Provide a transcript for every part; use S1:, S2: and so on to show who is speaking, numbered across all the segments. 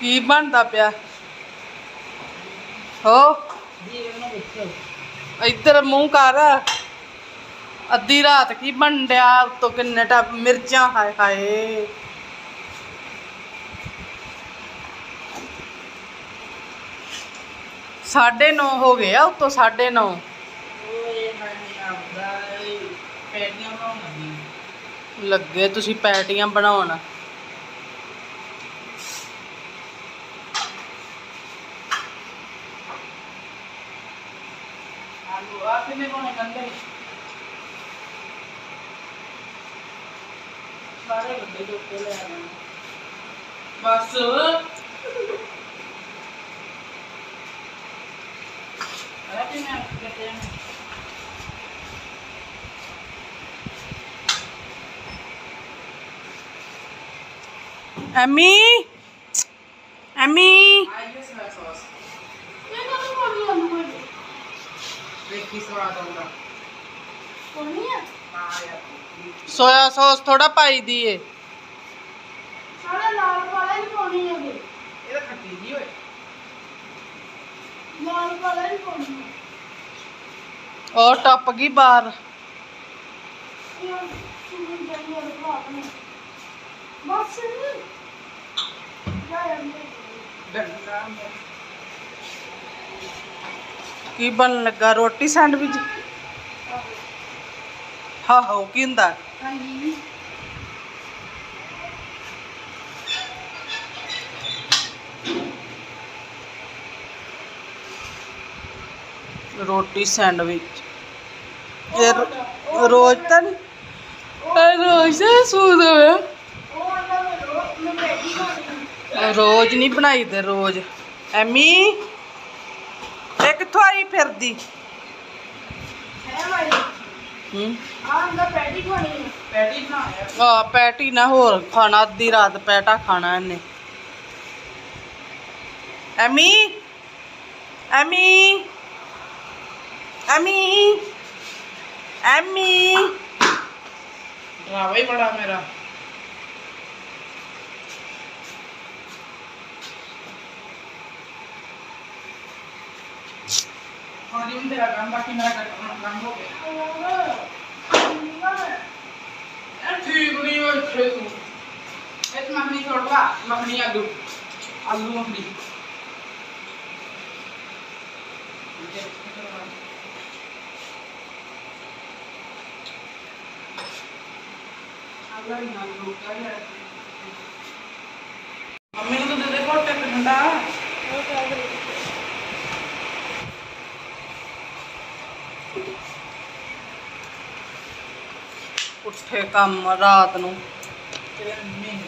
S1: ਕੀ ਬਣਦਾ ਪਿਆ? ਹੋ। ਇੱਧਰ ਮੂੰਹ ਕਰ। ਅੱਧੀ ਰਾਤ ਕੀ ਬਣ ਡਿਆ? ਉੱਤੋਂ ਕਿੰਨੇ ਟਾ ਮਿਰਚਾਂ ਹਾਏ ਹਾਏ। ਸਾਢੇ 9 ਹੋ ਗਏ ਆ ਉੱਤੋਂ ਸਾਢੇ 9 ਲੱਗੇ ਤੁਸੀਂ ਪੈਟੀਆਂ ਬਣਾਉਣ ਆਲੂ ਆ ਕਿੰਨੇ ਕੋਨੇ ਕੰਦੇ ਸਾਰੇ ਵੱਡੇ ਟੋਕੇ ਲੈ ਆਣਾ ਬਸ ਆ ਕਿੰਨੇ ਕਿਤੇ ਐਮੀ ਐਮੀ
S2: ਆਈਏ ਸੋਇਆ ਸੌਸ
S3: ਇਹ ਕਦੋਂ ਪਾਣੀ ਆਲੂ ਬਣ
S2: ਵੇਖੀ ਸਵਾਦ ਆਉਂਦਾ
S3: ਕੋਣੀ ਆ
S2: ਹਾਂ ਯਾਰ
S1: ਸੋਇਆ ਸੌਸ ਥੋੜਾ ਪਾਈ ਦੀ ਏ
S3: ਸਾਰੇ ਲਾਲ ਵਾਲਾ ਹੀ ਪਾਣੀ ਹੈ ਇਹ
S2: ਇਹ ਤਾਂ ਖੱਟੀ ਜੀ ਹੋਏ
S3: ਲਾਲ ਵਾਲਾ ਹੀ ਪਾਣੀ ਹੈ
S1: ਉਹ ਟੱਪ ਗਈ ਬਾਹਰ
S3: ਇਹ ਸੁਣ ਜਾਈ ਵਾਲਾ ਭਾਗ ਨੇ ਬਸ ਜਾ ਯਾਰ
S2: ਡੰਡਾ ਮੇਰਾ
S1: ਕੀ ਹੁੰਦਾ?
S3: ਹਾਂਜੀ
S1: ਰੋਟੀ ਸੈਂਡਵਿਚ। ਇਹ ਰੋ- ਰੋਜ਼ ਤਾਂ ਨਹੀਂ ਇਹ ਰੋਜ਼ ਤਾਂ ਸੂਦ ਹੋਇਆ ਰੋਜ਼ ਨਹੀਂ ਬਣਾਈਦੇ ਰੋਜ਼। ਐਮੀ ਇਹ ਕਿੱਥੋਂ ਆਈ ਫਿਰਦੀ?
S3: ਹੈ ਮਾਈ
S1: ਹੂੰ।
S3: ਆ ਅੰਦਰ ਬੈਠੀ ਖਾਣੀ ਹੈ
S2: ਪੈਟੀ ਬਣਾਇਆ
S1: ਆ ਪੈਟੀ ਨਾ ਹੋਰ ਖਾਣਾ ਅੱਧੀ ਰਾਤ ਪੈਟਾ ਖਾਣਾ ਇਹਨੇ। ਐਮੀ ਐਮੀ ਐਮੀ ਐਮੀ।
S2: ਡਰਾਵਾ ਹੀ ਬੜਾ ਮੇਰਾ। ਹੁਣ ਜਿਵੇਂ ਤੇਰਾ ਕੰਮ ਬਾਕੀ ਮੇਰਾ ਕੰਮ ਕੰਮ ਹੋ ਗਿਆ ਠੀਕ ਨਹੀਂ ਹੋਈ ਇੱਥੇ ਤੂੰ ਇਹ ਮੱਖਣੀ ਛੋੜਵਾ ਮੱਖਣੀ ਆਲੂ ਆਲੂ ਮੱਖਣੀ ਮੰਮੀ ਨੂੰ ਤਾਂ ਦੇ ਦੇ ਘੋਟੇ ਤੇ ਠੰਡਾ
S1: ਉੱਠੇ ਕੰਮ ਰਾਤ ਨੂੰ।
S2: ਤੇਰੇ ਮੰਮੀ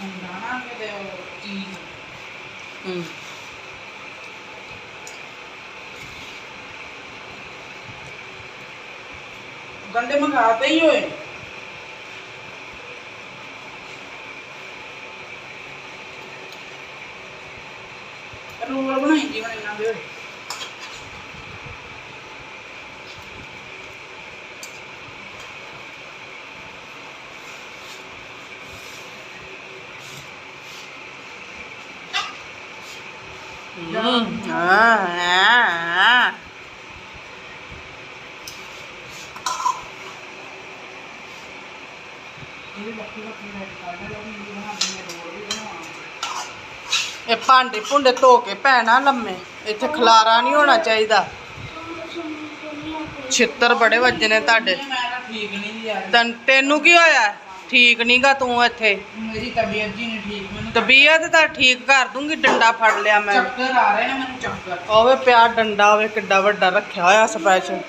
S2: ਹੁੰਦਾ ਨਾ ਕਿਤੇ ਉਹ ਚੀਜ਼।
S1: ਹੂੰ।
S2: ਗੰਡੇ ਮੰਗਾਤੇ ਹੀ ਹੋਏ ਰੋਲ ਬਣਾਈ ਜੀ ਬਣੇ ਜਾਂਦੇ ਹੋਏ
S1: ਹੂੰ ਹਾਂ ਹਾਂ
S2: ਇਹਦੇ ਲੱਕੀ ਲੱਕੀ ਰੈਡ ਕਾਰਡ ਹੈ ਉਹ ਵੀ ਬਣਾ ਦਿੰਦੇ ਰੋਲ ਵੀ ਬਣਾਵਾਂਗੇ
S1: ਇਹ ਭਾਂਡੇ ਭੁੰਡੇ ਧੋ ਕੇ ਪੈਣਾ ਲੰਮੇ। ਇੱਥੇ ਖਲਾਰਾ ਨਹੀਂ ਹੋਣਾ ਚਾਹੀਦਾ। ਛਿੱਤਰ ਬੜੇ ਵੱਜੇ ਤੁਹਾਡੇ।
S2: ਠੀਕ ਨਹੀਂ ਯਾਰ
S1: ਤੈਨੂੰ ਕੀ ਹੋਇਆ? ਠੀਕ ਨਹੀਂਗਾ ਤੂੰ ਇੱਥੇ?
S2: ਮੇਰੀ ਤਬੀਅਤ ਜੀ ਨਹੀਂ ਠੀਕ ਮੈਨੂੰ
S1: ਤਬੀਅਤ ਤਾਂ ਠੀਕ ਕਰ ਦੂੰਗੀ ਡੰਡਾ ਫੜ ਲਿਆ ਮੈਂ।
S2: ਚੱਕਰ ਆ ਰਹੇ ਨੇ ਮੈਨੂੰ ਚੱਕਰ।
S1: ਓਵੇ ਪਿਆ ਡੰਡਾ ਓਵੇ ਕਿੱਡਾ ਵੱਡਾ ਰੱਖਿਆ ਹੋਇਆ ਸਪੈਸ਼ਲ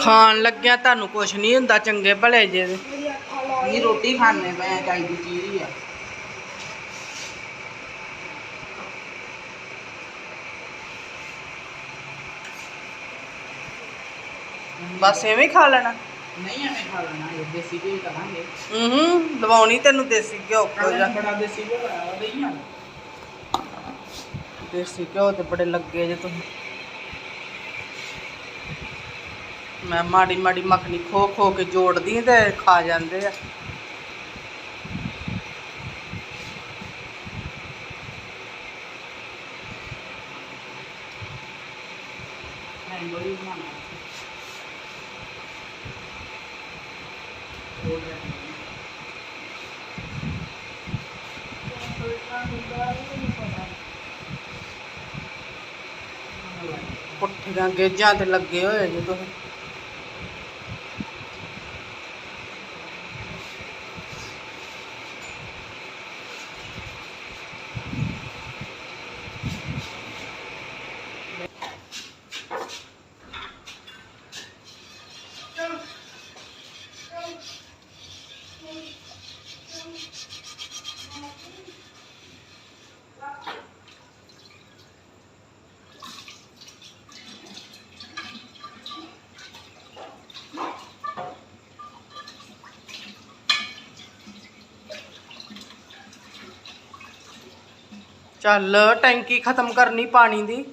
S1: ਖਾਣ ਲੱਗਿਆ ਤੁਹਾਨੂੰ ਕੁਛ ਨਹੀਂ ਹੁੰਦਾ ਚੰਗੇ ਭਲੇ ਜੇ
S2: ਨਹੀਂ ਰੋਟੀ ਖਾਣੇ ਮੈਂ ਚਾਹੀਦੀ ਚੀਜ਼ ਹੀ ਆ।
S1: ਬਸ ਐਵੇਂ ਖਾ ਲੈਣਾ।
S2: ਨਹੀਂ ਐਵੇਂ ਖਾ ਲੈਣਾ ਇਹ ਦੇਸੀ ਘੀ ਕਰਾਂਗੇ।
S1: ਹੂੰ ਦਵਾਉਣੀ ਤੈਨੂੰ ਦੇਸੀ ਘਿਓ ਕੋ
S2: ਕੱਲ
S1: ਜਾ
S2: ਬੜਾ ਦੇਸੀ ਘੀ ਲਾਇਆ ਉਹਦੇ ਹੀ ਆ
S1: ਦੇਸੀ ਘਿਓ ਤੇ ਬੜੇ ਲੱਗੇ ਜੇ ਤੁਸੀਂ ਮੈਂ ਮਾੜੀ ਮਾੜੀ ਮੱਖਣੀ ਖੋ ਖੋ ਕੇ ਜੋੜਦੀ ਤੇ ਖਾ ਜਾਂਦੇ ਆ। ਪੁੱਠੀਆਂ ਗੇਜਾਂ ਤੇ ਲੱਗੇ ਹੋਏ ਜੇ ਤੁਸੀਂ ਚੱਲ ਟੈਂਕੀ ਖਤਮ ਕਰਨੀ ਪਾਣੀ ਦੀ।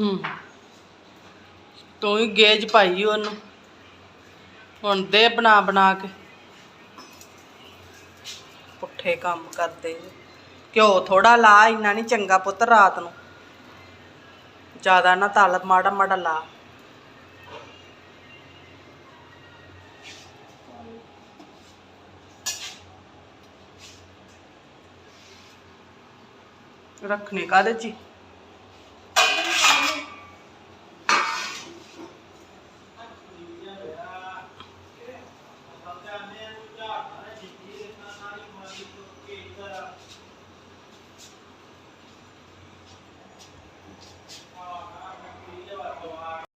S1: ਹੂੰ। ਤੂੰ ਹੀ ਗੇਜ ਪਾਈ ਉਹਨੂੰ। ਹੁਣ ਦੇ ਬਣਾ ਬਣਾ ਕੇ। ਪੁੱਠੇ ਕੰਮ ਕਰਦੇ ਘਿਓ ਥੋੜਾ ਲਾ, ਇੰਨਾ ਨਹੀਂ ਚੰਗਾ ਪੁੱਤ ਰਾਤ ਨੂੰ। ਜ਼ਿਆਦਾ ਨਾ ਤਲ, ਮਾੜਾ ਮਾੜਾ ਲਾ। ਰੱਖਣੇ ਕਾਦੇ ਜੀ